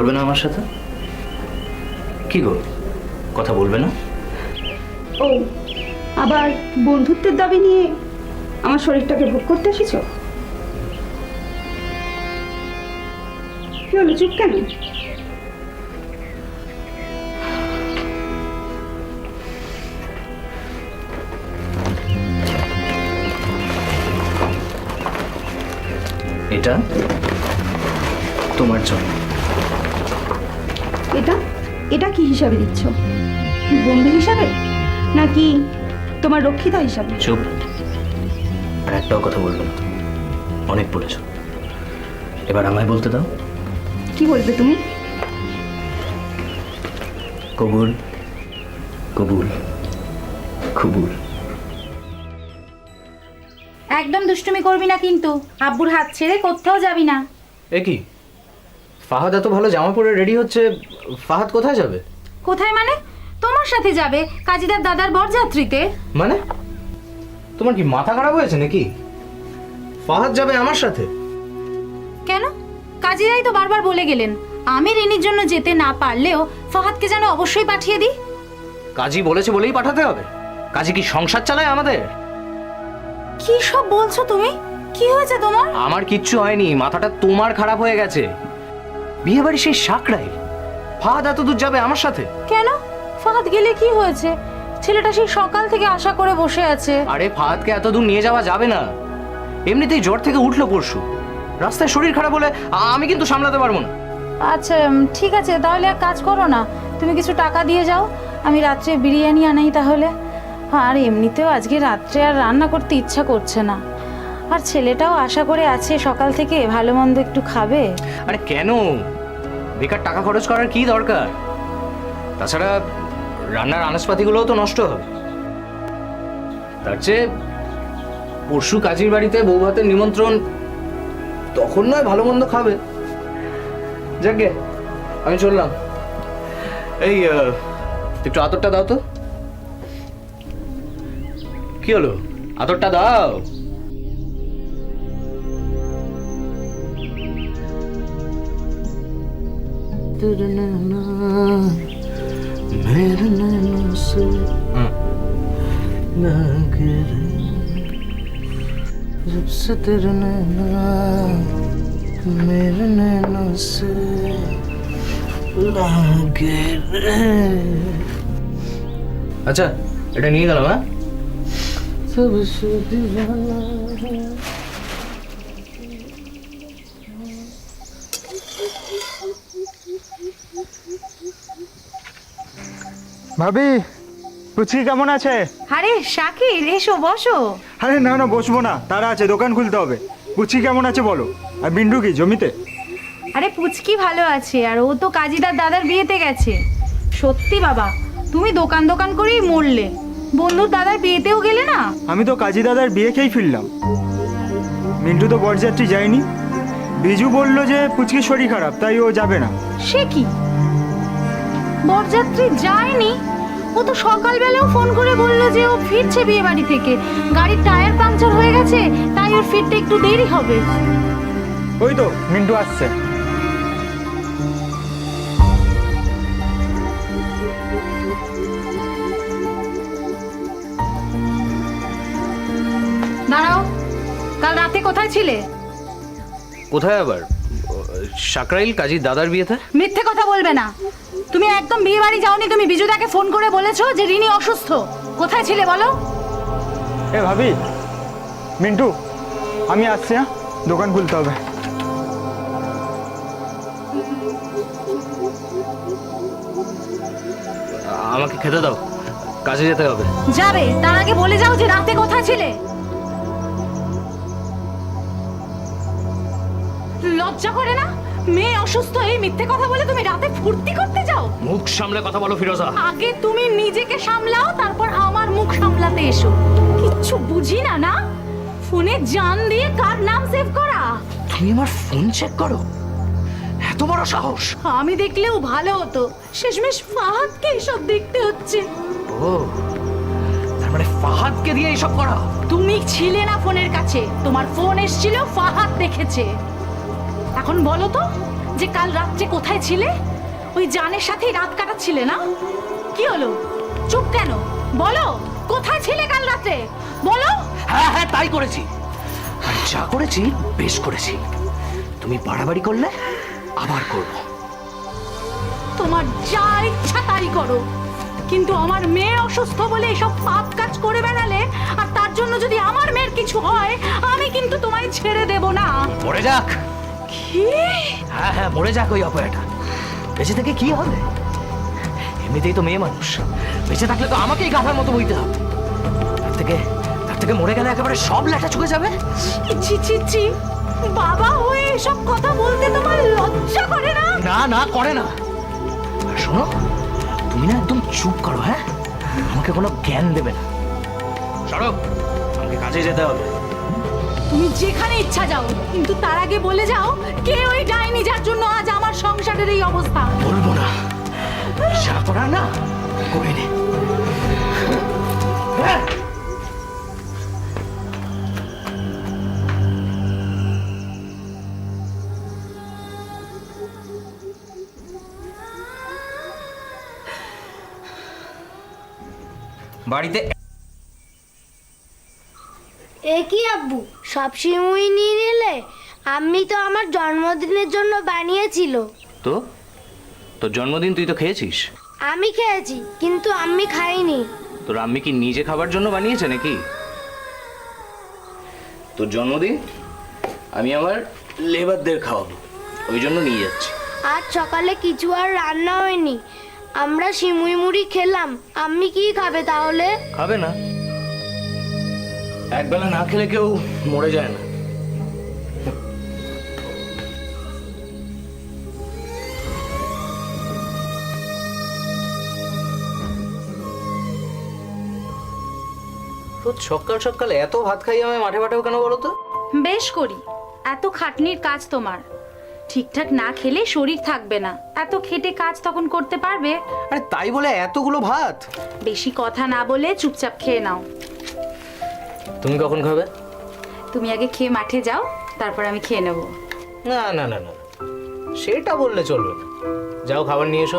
বলবে না আমার সাথে? কি গো? কথা বলবে না? ও আবার বন্ধুত্বের দাবি নিয়ে আমার শরীরটাকে ভোগ করতে এসেছ? কি হলো চুপ কেন? এটা তোমার জন্য। এটা এটা কি হিসাবে দিচ্ছ? বন্ধু হিসাবে? নাকি তোমার রক্ষিতা হিসাবে? চুপ। আর একটাও কথা বলবে না। অনেক বলেছ। এবার আমায় বলতে দাও। কি বলবে তুমি? কবুল কবুল কবুল একদম দুষ্টুমি করবি না কিন্তু। আব্বুর হাত ছেড়ে কোথাও যাবি না। এ কি? ফাহাদ এত ভালো জামা পরে রেডি হচ্ছে ফাহাদ কোথায় যাবে? কোথায় মানে? তোমার সাথে যাবে কাজীদার দাদার বরযাত্রীতে। মানে? তোমার কি মাথা খারাপ হয়েছে নাকি? ফাহাদ যাবে আমার সাথে। কেন? কাজীরাই তো বারবার বলে গেলেন আমি রিনির জন্য যেতে না পারলেও ফাহাদকে যেন অবশ্যই পাঠিয়ে দিই। কাজী বলেছে বলেই পাঠাতে হবে। কাজী কি সংসার চালায় আমাদের? কি সব বলছো তুমি? কি হয়েছে তোমার? আমার কিচ্ছু হয়নি মাথাটা তোমার খারাপ হয়ে গেছে। বিয়ে বাড়ি সেই সাকরাই ফাহাদ এত দূর যাবে আমার সাথে? কেন? ফাহাদ গেলে কি হয়েছে? ছেলেটা সেই সকাল থেকে আশা করে বসে আছে। আরে ফাহাদকে এত দূর নিয়ে যাওয়া যাবে না। এমনিতেই জ্বর থেকে উঠল পরশু। রাস্তায় শরীর খারাপ হলে আমি কিন্তু সামলাতে পারব না। আচ্ছা ঠিক আছে তাহলে এক কাজ করো না। তুমি কিছু টাকা দিয়ে যাও। আমি রাত্রে বিরিয়ানি আনাই তাহলে। আর এমনিতেও আজকে রাত্রে আর রান্না করতে ইচ্ছা করছে না। আর ছেলেটাও আশা করে আছে সকাল থেকে ভালো মন্দ একটু খাবে। আরে কেন? বেকার টাকা খরচ করার কি দরকার? তাছাড়া রান্নার আনাজপাতিগুলোও তো নষ্ট হবে। তার চেয়ে পরশু কাজীর বাড়িতে বউ ভাতের নিমন্ত্রণ তখন নয় ভালো মন্দ খাবে। যাকে, আমি চললাম। এই একটু আতরটা দাও তো। কি হলো? আতরটা দাও। जब से तेरे नैना मेरे नैनों से लगे रे আচ্ছা এটা নিয়ে গেলাম হ্যাঁ সব সে ভাবি পুচকি কেমন আছে? আরে শাকির এসো বসো। আরে না না বসবো না তারা আছে দোকান খুলতে হবে। পুচকি কেমন আছে বলো? আর বিন্ডু কি জমিতে? আরে পুচকি ভালো আছে আর ও তো কাজীদার দাদার বিয়েতে গেছে। সত্যি বাবা তুমি দোকান দোকান করেই মরলে। বন্ধুর দাদার বিয়েতেও গেলে না? আমি তো কাজী দাদার বিয়ে খেয়েই ফিরলাম। মিন্টু তো বরযাত্রী যায়নি। বিজু বলল যে পুচকির শরীর খারাপ তাই ও যাবে না। সে কি? বরযাত্রী যায়নি? ও তো সকালবেলাও ফোন করে বলল যে ও ফিরছে বিয়ে বাড়ি থেকে। গাড়ির টায়ার পাংচার হয়ে গেছে তাই ওর ফিরতে একটু দেরি হবে। ওই তো মিন্টু আসছে। দাঁড়াও কাল রাতে কোথায় ছিলে? কোথায় আবার? সাকরাইল কাজী দাদার বিয়েতে? মিথ্যে কথা বলবে না। তুমি একদম বিয়ে বাড়ি যাওনি তুমি বিজুদাকে ফোন করে বলেছ যে রিনি অসুস্থ। কোথায় ছিলে বলো? এ ভাবি মিন্টু আমি আসছি হ্যাঁ? দোকান খুলতে হবে। আমাকে খেতে দাও কাজে যেতে হবে। যাবে তার আগে বলে যাও যে রাতে কোথায় ছিলে। লজ্জা করে না? মেয়ে অসুস্থ এই মিথ্যে কথা বলে তুমি রাতে ফুর্তি করতে যাও? মুখ সামলে কথা বলো ফিরোজা। আগে তুমি নিজেকে সামলাও তারপর আমার মুখ সামলাতে এসো। কিচ্ছু বুঝি না না? ফোনে জান দিয়ে কার নাম সেভ করা? তুমি আমার ফোন চেক করো? এত বড় সাহস আমি দেখলেও ভালো হতো। শেষমেশ ফাহাদকে এসব দেখতে হচ্ছে। ও তার মানে ফাহাদকে দিয়ে এইসব করা? তুমি ছিলে না ফোনের কাছে। তোমার ফোন এসেছিল ফাহাদ দেখেছে। এখন বলো তো যে কাল রাত্রে কোথায় ছিলে? ওই জানের সাথেই রাত কাটাচ্ছিলে না? কি হলো? চুপ কেন? বলো কোথায় ছিলে কাল রাতে? বলো। হ্যাঁ হ্যাঁ তাই করেছি। আর যা করেছি বেশ করেছি। তুমি বাড়াবাড়ি করলে আবার করব। তোমার যা ইচ্ছা তাই করো। কিন্তু আমার মেয়ে অসুস্থ বলে এসব পাপ কাজ করে বেড়ালে আর তার জন্য যদি আমার মেয়ের কিছু হয় আমি কিন্তু তোমায় ছেড়ে দেব না। মরে যাক। কি হ্যাঁ হ্যাঁ মরে যাক ওই অপয়াটা। বেঁচে থেকে কি হবে? এমনিতেই তো মেয়ে মানুষ। বেঁচে থাকলে তো আমাকেই গাধার মতো বইতে হবে। তার থেকে তার থেকে মরে গেলে একেবারে সব লেটা চুকে যাবে। ছি ছি ছি। বাবা হয়ে এসব কথা বলতে তোমার লজ্জা করে না? না না করে না। আর শোনো তুমি না একদম চুপ করো হ্যাঁ? আমাকে কোনো জ্ঞান দেবে না। সরব আমাকে কাজে যেতে হবে। তুমি যেখানে ইচ্ছা যাও কিন্তু তার আগে বলে যাও কে ওই ডাইনি যার জন্য আজ আমার সংসারের এই অবস্থা? বলব না। না করে নে হ্যাঁ। বাড়িতে এ কি আব্বু সব সিমুই নিয়ে নিলে আমি তো আমার জন্মদিনের জন্য বানিয়েছিল। তো? তোর জন্মদিন তুই তো খেয়েছিস? আমি খেয়েছি কিন্তু আমি খাইনি। তোর আম্মি কি নিজে খাবার জন্য বানিয়েছে নাকি? তোর জন্মদিন আমি আমার লেবারদের খাওয়াবো ওই জন্য নিয়ে যাচ্ছি। আজ সকালে কিছু আর রান্না হয়নি আমরা সিমুই মুড়ি খেলাম আমি কি খাবে তাহলে? খাবে না। একবেলা না খেলে কেউ মরে যায় না। সকাল সকাল এত ভাত খাই আমায় মাঠে মাঠেও কেন বলো তো? বেশ করি এত খাটনির কাজ তোমার। ঠিকঠাক না খেলে শরীর থাকবে না এত খেটে কাজ তখন করতে পারবে? আরে তাই বলে এতগুলো ভাত? বেশি কথা না বলে চুপচাপ খেয়ে নাও। তুমি কখন খাবে? তুমি আগে খেয়ে মাঠে যাও তারপর আমি খেয়ে নেব। না না না না সেটা বললে চলবে না। যাও খাবার নিয়ে এসো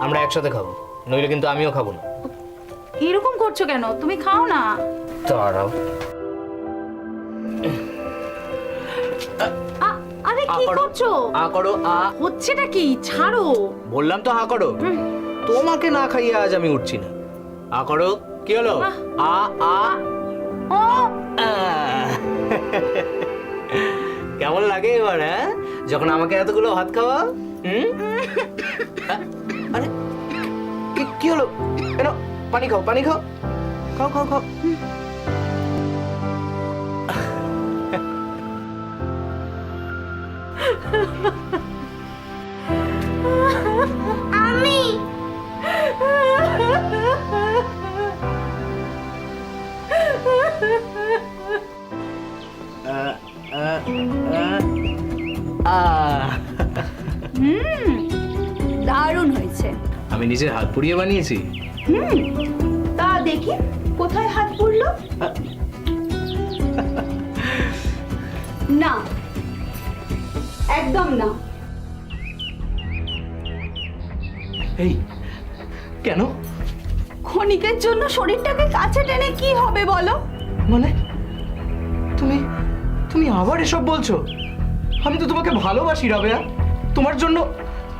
আমরা একসাথে খাব। নইলে কিন্তু আমিও খাব না। এরকম করছ কেন? তুমি খাও না। দাঁড়াও। আ- আরে আ কি করো। করছ? আ করো আ। হচ্ছেটা কি? ছাড়ো। বললাম তো হা করো। তোমাকে না খাইয়ে আজ আমি উঠছি না। আ করো কি হলো? আ আ আ। কেমন লাগে এবার হ্যাঁ? যখন আমাকে এতগুলো ভাত খাওয়া, হুম? আরে, কি- হলো? এনো, পানি খাও পানি খাও। খাও খাও খাও। আমি আমি নিজের হাত পুড়িয়ে বানিয়েছি। হুম তা দেখি কোথায় হাত পুড়লো? না একদম না। এই কেন? ক্ষণিকের জন্য শরীরটাকে কাছে টেনে কি হবে বলো? মানে তুমি তুমি আবার এসব বলছো? আমি তো তোমাকে ভালোবাসি রাবেয়া। তোমার জন্য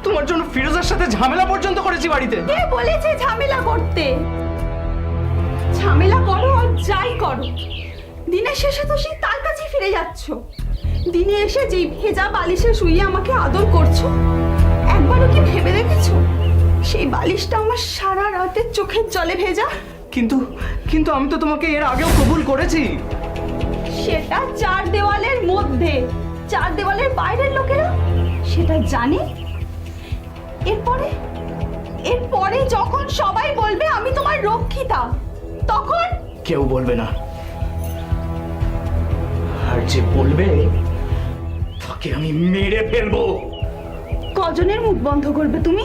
তোমার জন্য ফিরোজের সাথে ঝামেলা পর্যন্ত করেছি বাড়িতে। কে বলেছে ঝামেলা করতে? ঝামেলা করো আর যাই করো। দিনের শেষে তো সেই তার কাছে ফিরে যাচ্ছ। দিনে এসে যেই ভেজা বালিশে শুয়ে আমাকে আদর করছ একবারও কি ভেবে দেখেছ? সেই বালিশটা আমার সারা রাতের চোখের জলে ভেজা। কিন্তু কিন্তু আমি তো তোমাকে এর আগেও কবুল করেছি। সেটা চার দেওয়ালের মধ্যে। চার দেওয়ালের বাইরের লোকেরা সেটা জানে? এরপরে? এরপরে যখন সবাই বলবে আমি তোমার রক্ষিতা তখন? কেউ বলবে না। আর যে বলবে তাকে আমি মেরে ফেলব। কজনের মুখ বন্ধ করবে তুমি?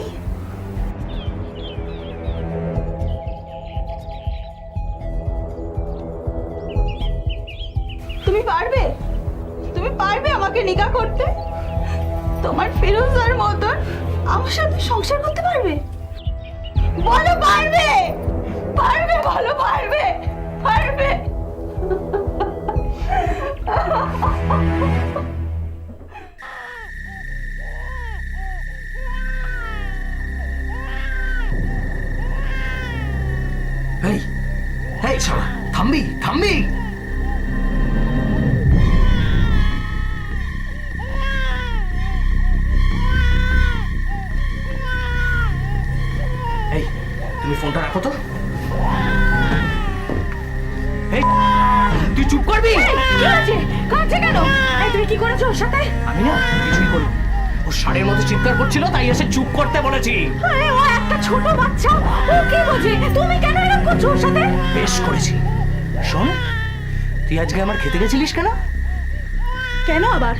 তুমি পারবে? তুমি পারবে আমাকে নিকা করতে? তোমার ফিরোজার মতন? আমার সাথে সংসার করতে পারবে? বলো, পারবে! পারবে, বলো, পারবে! পারবে! এই এই থামবি থামবি! তুমি ফোনটা রাখো তো। তুই চুপ করবি? কি আছে কাঁদছে কেন? এই তুমি কি করেছ ওর সাথে? আমি না কিছুই করব ও ষাঁড়ের মতো চিৎকার করছিল তাই এসে চুপ করতে বলেছি। আরে ও একটা ছোট বাচ্চা। ও কি বোঝে তুমি কেন এরকম করছ ওর সাথে? বেশ করেছি। শোন তুই আজকে আমার খেতে গেছিলিস কেন? কেন আবার?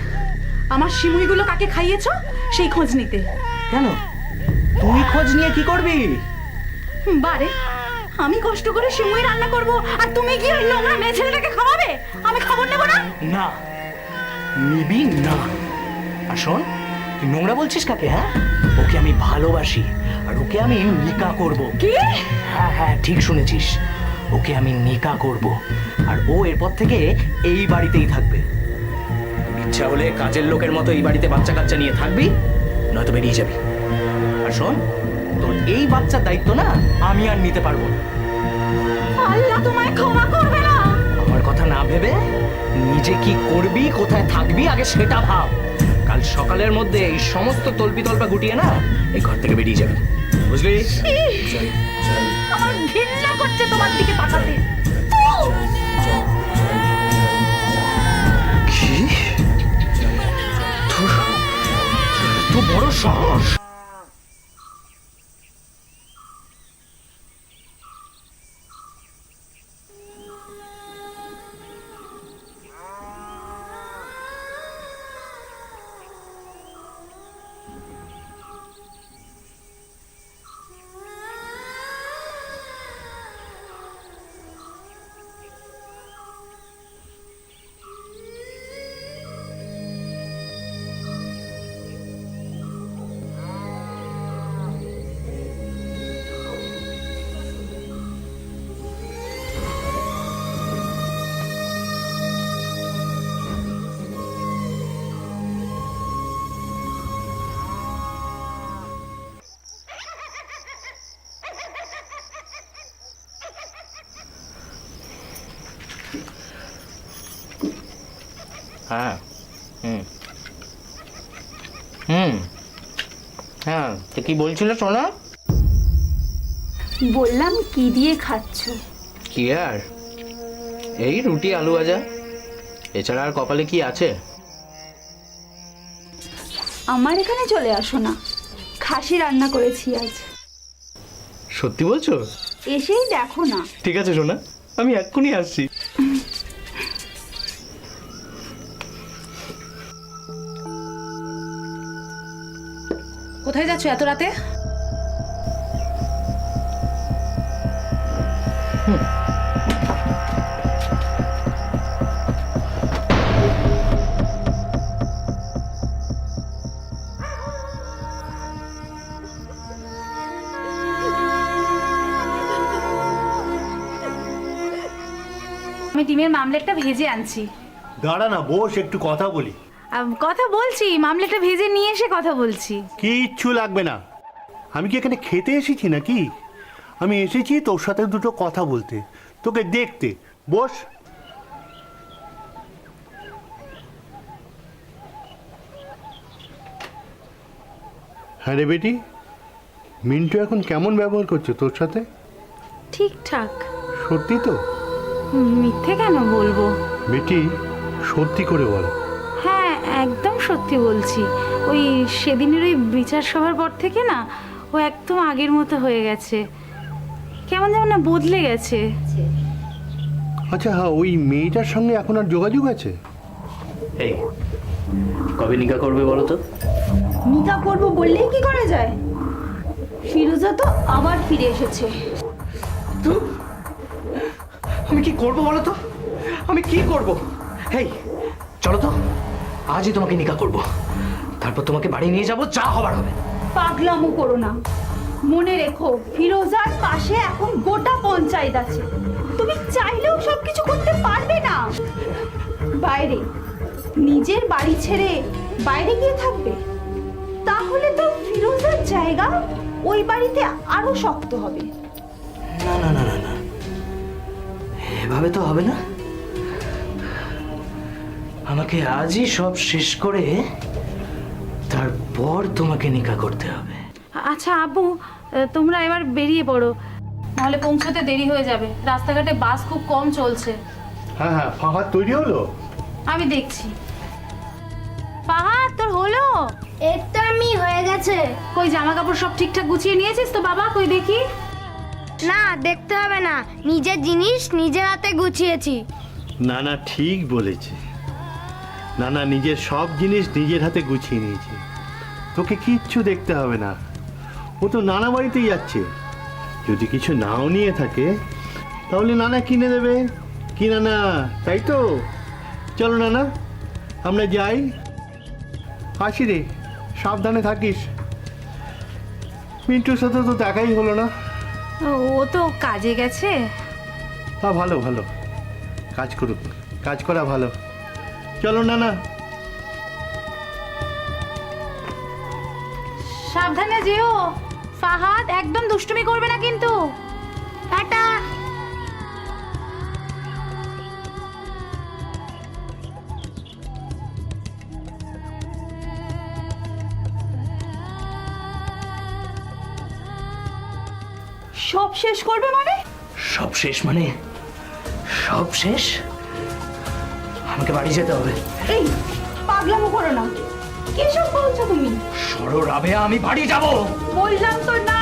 আমার সিমুইগুলো কাকে খাইয়েছো? সেই খোঁজ নিতে। কেন? তুই খোঁজ নিয়ে কি করবি? বারে। আমি কষ্ট করে সিমুই রান্না করব আর তুমি কি ওই নোংরা মেয়ে ছেলেটাকে খাওয়াবে? আমি খবর নেব না? না। নিবি না। আর শোন তুই নোংরা বলছিস কাকে হ্যাঁ? ওকে আমি ভালোবাসি আর ওকে আমি নিকা করব। কি? হ্যাঁ হ্যাঁ ঠিক শুনেছিস। ওকে আমি নিকা করব আর ও এরপর থেকে এই বাড়িতেই থাকবে। ইচ্ছা হলে কাজের লোকের মতো এই বাড়িতে বাচ্চা কাচ্চা নিয়ে থাকবি নয়তো বেরিয়ে যাবি। আর শোন তোর এই বাচ্চার দায়িত্ব না আমি আর নিতে পারব না। আল্লাহ তোমায় ক্ষমা করবে না। আমার কথা না ভেবে নিজে কি করবি কোথায় থাকবি আগে সেটা ভাব। কাল সকালের মধ্যে এই সমস্ত তল্পি তল্পা গুটিয়ে না এই ঘর থেকে বেরিয়ে যাবি। বুঝলি? আমার ঘৃণা করছে তোমার দিকে তাকাতে কি? তো বড় সাহস। হ্যাঁ। হুম। হুম। হ্যাঁ তো কি বলছিল সোনা বললাম কি দিয়ে খাচ্ছো? কি আর? এই রুটি আলু ভাজা। এছাড়া আর কপালে কি আছে? আমার এখানে চলে আসো না। খাসি রান্না করেছি আজ। সত্যি বলছো? এসেই দেখো না। ঠিক আছে সোনা আমি এক্ষুনি আসছি। কোথায় যাচ্ছ এত রাতে? আমি ডিমের মামলেটটা ভেজে আনছি। দাঁড়া না বস একটু কথা বলি। কথা বলছি মামলেটটা ভেজে নিয়ে এসে কথা বলছি। কিচ্ছু লাগবে না। আমি কি এখানে খেতে এসেছি নাকি? আমি এসেছি তোর সাথে দুটো কথা বলতে। তোকে দেখতে। বস। হ্যাঁ রে বেটি মিন্টু এখন কেমন ব্যবহার করছে তোর সাথে? ঠিকঠাক। সত্যি তো? মিথ্যে কেন বলব? বেটি সত্যি করে বল। একদম সত্যি বলছি। ওই সেদিনের ওই বিচার সভার পর থেকে না ও একদম আগের মতো হয়ে গেছে। কেমন যেমন না বদলে গেছে। আচ্ছা হ্যাঁ ওই মেয়েটার সঙ্গে এখন আর যোগাযোগ আছে? এই কবে নিকা করবে বলো তো? নিকা করব বললেই কি করা যায়? ফিরোজা তো আবার ফিরে এসেছে। তো? আমি কি করব বলো তো? আমি কি করব? হেই চলো তো। আজই তোমাকে নিকা করব। তারপর তোমাকে বাড়ি নিয়ে যাব যা হবার হবে। পাগলামো করো না। মনে রেখো ফিরোজার পাশে এখন গোটা পঞ্চায়েত আছে। তুমি চাইলেও সব কিছু করতে পারবে না। বাইরে নিজের বাড়ি ছেড়ে বাইরে গিয়ে থাকবে। তাহলে তো ফিরোজার জায়গা ওই বাড়িতে আরও শক্ত হবে। না না না না না। এভাবে তো হবে না। আমাকে আজই সব শেষ করে তারপর তোমাকে নিকা করতে হবে। আচ্ছা আব্বু আহ, তোমরা এবার বেরিয়ে পড়ো। নাহলে পৌঁছাতে দেরি হয়ে যাবে। রাস্তাঘাটে বাস খুব কম চলছে। হ্যাঁ হ্যাঁ ফাঁকা তৈরি হলো? আমি দেখছি। পাহাড় তোর হলো? এর তো আমি হয়ে গেছে। কই জামা কাপড় সব ঠিকঠাক গুছিয়ে নিয়েছিস তো বাবা? কই দেখি। না দেখতে হবে না। নিজের জিনিস নিজের হাতে গুছিয়েছি। না না ঠিক বলেছে। না না নিজের সব জিনিস নিজের হাতে গুছিয়ে নিয়েছে। তোকে কিচ্ছু দেখতে হবে না। ও তো নানা বাড়িতেই যাচ্ছে। যদি কিছু নাও নিয়ে থাকে তাহলে নানা কিনে দেবে। কি নানা? তাই তো? চলো নানা আমরা যাই। আসি রে সাবধানে থাকিস। মিন্টুর সাথে তো দেখাই হলো না। ও তো কাজে গেছে। তা ভালো ভালো। কাজ করুক কাজ করা ভালো। চলো না না সাবধানে যেও। ফাহাদ একদম দুষ্টুমি করবে না কিন্তু। টাটা সব শেষ করবে মানে? সব শেষ মানে? সব শেষ? আমাকে বাড়ি যেতে হবে। এই পাগলামো করো না। কি সব বলছো তুমি? সরো রাবেয়া আমি বাড়ি যাব। বললাম তো না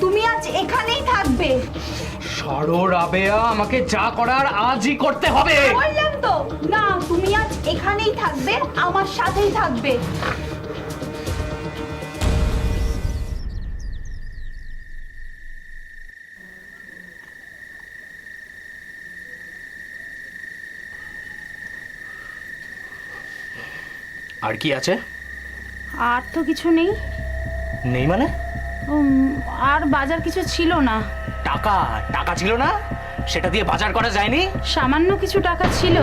তুমি আজ এখানেই থাকবে। সরো রাবেয়া আমাকে যা করার আজই করতে হবে। বললাম তো না তুমি আজ এখানেই থাকবে আমার সাথেই থাকবে। আর কি আছে? আর তো কিছু নেই। নেই মানে? আর বাজার কিছু ছিল না। টাকা? টাকা ছিল না? সেটা দিয়ে বাজার করা যায়নি? সামান্য কিছু টাকা ছিল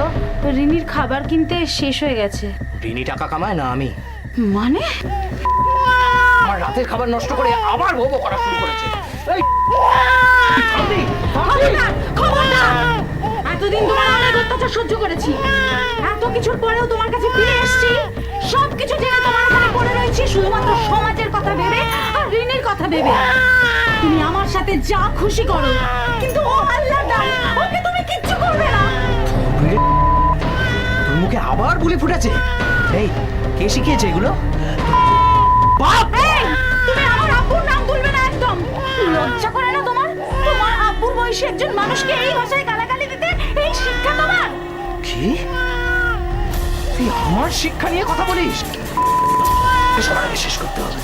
রিনির খাবার কিনতে শেষ হয়ে গেছে। রিনি টাকা কামায় না আমি? মানে? আমার রাতের খাবার নষ্ট করে আবার ভোবো করা শুরু করেছে। এতদিন তোমার অনেক অত্যাচার সহ্য করেছি। এত কিছুর পরেও তোমার কাছে ফিরে এসেছি। সব কিছু জেনে তোমার এখানে পড়ে রয়েছি শুধুমাত্র সমাজের কথা ভেবে আর ঋণের কথা ভেবে। তুমি আমার সাথে যা খুশি করো কিন্তু ও আল্লাহ দান ওকে তুমি কিচ্ছু করবে না। তোর মুখে আবার বুলি ফুটেছে এই কে শিখিয়েছে এগুলো? বাপ! তুমি আমার আব্বুর নাম তুলবে না একদম। লজ্জা করে না তোমার? তোমার আব্বুর বয়সী একজন মানুষকে এই ভাষায় গালাগালি দিতে এই শিক্ষা তোমার? কি? তুই আমার শিক্ষা নিয়ে কথা বলিস? এসব আগে শেষ করতে হবে।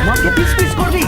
আমাকে পিস পিস করবি?